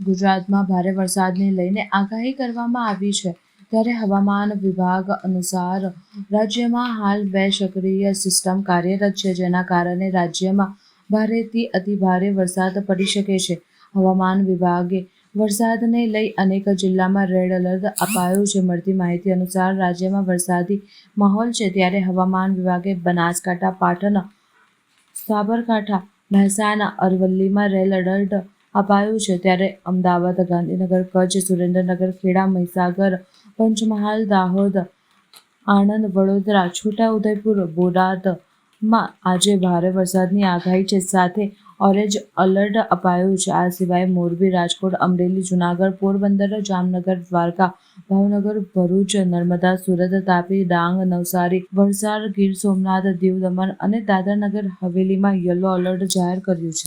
ગુજરાતમાં ભારે વરસાદને લઈને આગાહી કરવામાં આવી છે. ત્યારે હવામાન વિભાગ અનુસાર રાજ્યમાં હાલ બે સક્રિય સિસ્ટમ કાર્યરત છે, જેના કારણે રાજ્યમાં ભારેથી અતિભારે વરસાદ પડી શકે છે. હવામાન વિભાગે વરસાદને લઈ અનેક જિલ્લામાં રેડ એલર્ટ અપાયું છે. મળતી માહિતી અનુસાર રાજ્યમાં વરસાદી માહોલ છે. ત્યારે હવામાન વિભાગે બનાસકાંઠા, પાટણ, સાબરકાંઠા, મહેસાણા, અરવલ્લીમાં રેડ એલર્ટ અપાયું છે. ત્યારે અમદાવાદ ગાંધીનગર, કચ્છ, સુરેન્દ્રનગર, ખેડા, મહીસાગર, પંચમહાલ, દાહોદ, આણંદ, વડોદરા છોટાઉદેપુર બોટાદમાં આજે ભારે વરસાદની આગાહી છે. સાથે ઓરેન્જ અલર્ટ અપાયું છે. આ સિવાય મોરબી, રાજકોટ, અમરેલી, જુનાગઢ, પોરબંદર, જામનગર, દ્વારકા, ભાવનગર, ભરૂચ, નર્મદા, સુરત, તાપી, ડાંગ, નવસારી, વલસાડ, ગીર સોમનાથ, દીવ દમણ અને દાદરાનગર હવેલીમાં યલો એલર્ટ જાહેર કર્યું છે.